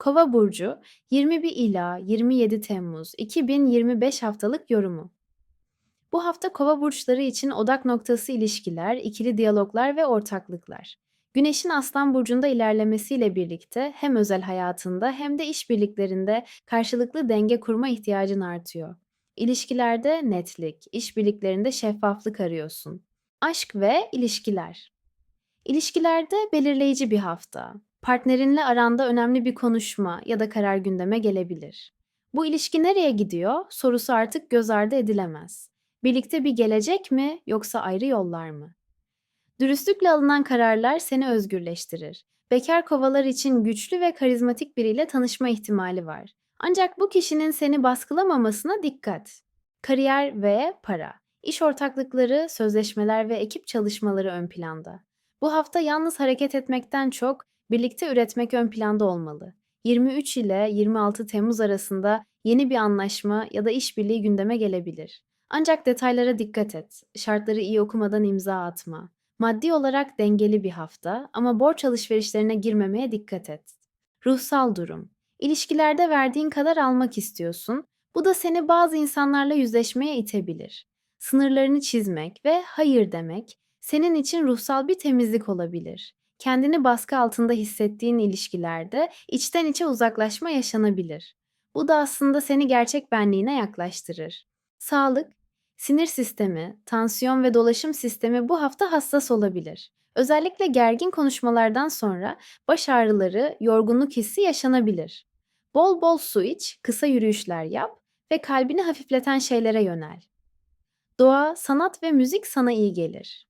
Kova burcu 21 ila 27 Temmuz 2025 haftalık yorumu. Bu hafta Kova burçları için odak noktası ilişkiler, ikili diyaloglar ve ortaklıklar. Güneşin Aslan burcunda ilerlemesiyle birlikte hem özel hayatında hem de işbirliklerinde karşılıklı denge kurma ihtiyacın artıyor. İlişkilerde netlik, işbirliklerinde şeffaflık arıyorsun. Aşk ve ilişkiler. İlişkilerde belirleyici bir hafta. Partnerinle aranda önemli bir konuşma ya da karar gündeme gelebilir. Bu ilişki nereye gidiyor sorusu artık göz ardı edilemez. Birlikte bir gelecek mi yoksa ayrı yollar mı? Dürüstlükle alınan kararlar seni özgürleştirir. Bekar kovalar için güçlü ve karizmatik biriyle tanışma ihtimali var. Ancak bu kişinin seni baskılamamasına dikkat. Kariyer ve para. İş ortaklıkları, sözleşmeler ve ekip çalışmaları ön planda. Bu hafta yalnız hareket etmekten çok birlikte üretmek ön planda olmalı. 23 ile 26 Temmuz arasında yeni bir anlaşma ya da işbirliği gündeme gelebilir. Ancak detaylara dikkat et. Şartları iyi okumadan imza atma. Maddi olarak dengeli bir hafta ama borç alışverişlerine girmemeye dikkat et. Ruhsal durum. İlişkilerde verdiğin kadar almak istiyorsun. Bu da seni bazı insanlarla yüzleşmeye itebilir. Sınırlarını çizmek ve hayır demek senin için ruhsal bir temizlik olabilir. Kendini baskı altında hissettiğin ilişkilerde içten içe uzaklaşma yaşanabilir. Bu da aslında seni gerçek benliğine yaklaştırır. Sağlık, sinir sistemi, tansiyon ve dolaşım sistemi bu hafta hassas olabilir. Özellikle gergin konuşmalardan sonra baş ağrıları, yorgunluk hissi yaşanabilir. Bol bol su iç, kısa yürüyüşler yap ve kalbini hafifleten şeylere yönel. Doğa, sanat ve müzik sana iyi gelir.